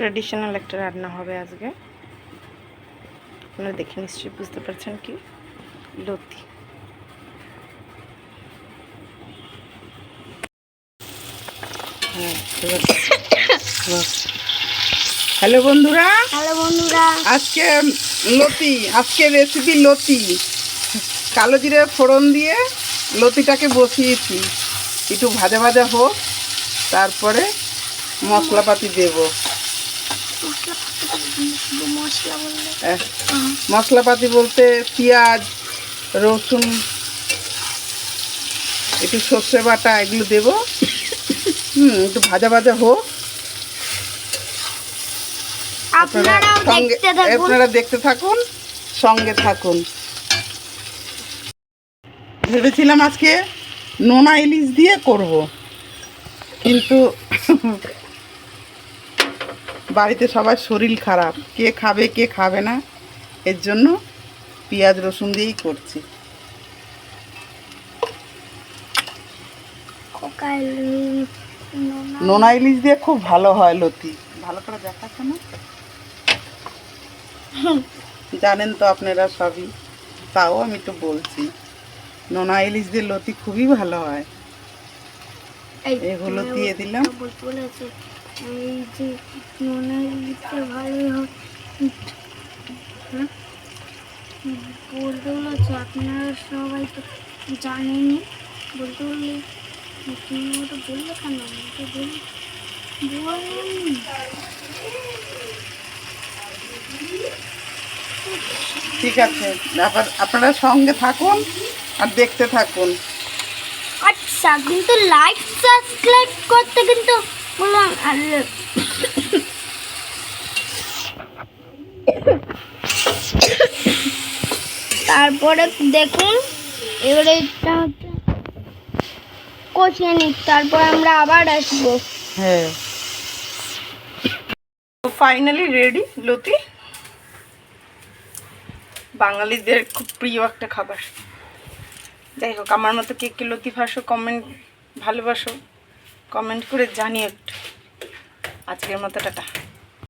Traditional একটা রান্না হবে আজকে। আপনারা দেখে নিশ্চয়ই বুঝতে পারছেন কি? লতি। হ্যালো বন্ধুরা। হ্যালো বন্ধুরা। আজকে লতি আজকে রেসিপি লতি। কালো জিরে ফোড়ন দিয়ে লতিটাকে বসিয়েছি। একটু ভাজা ভাজা হোক তারপরে মশলাপাতি দেব। মশলাপাতি বলতে পেঁয়াজ রসুন একটু সর্ষে বাটা এগুলো দেব। হুম একটু ভাজা ভাজা হোক। আপনারা দেখতে থাকুন সঙ্গে থাকুন। ভেবেছিলাম আজকে নোনা ইলিশ দিয়ে করব কিন্তু বাড়িতে সবার শরীর খারাপ। কে খাবে কে খাবে না এর জন্য পেঁয়াজ রসুন দিয়েই করছি। নোনা ইলিশ দিয়ে খুব ভালো হয় লতি। ভালো করে দেখাচ্ছে না? জানেন তো আপনারা সবই তাও আমি একটু বলছি। নোনা ইলিশ দিয়ে লতি খুবই ভালো হয়। এগুলো মানে দিয়ে দিলাম। বলতে বলেছে এই যে ভালোই হয়? বলতে বলেছে আপনারা সবাই তো জানেনই। বলতে বললে তুমি ওটা বললে কেন? আমাকে বল বলেন। ঠিক আছে। আপনারা সঙ্গে থাকুন আর দেখতে থাকুন। আচ্ছা কিন্তু লাইক সাবস্ক্রাইব করতে কিন্তু বললাম আরে তারপরে দেখুন, এবারে এটা কষিয়ে তারপর আমরা আবার আসব। হ্যাঁ। ফাইনালি রেডি লতি? বাঙালিদের খুব প্রিয় একটা খাবার। যাই হোক, আমার মতো কে কে লতি ভাসো কমেন্ট ভালোবাসো কমেন্ট করে জানিও একটু। আজকের মতো টাটা।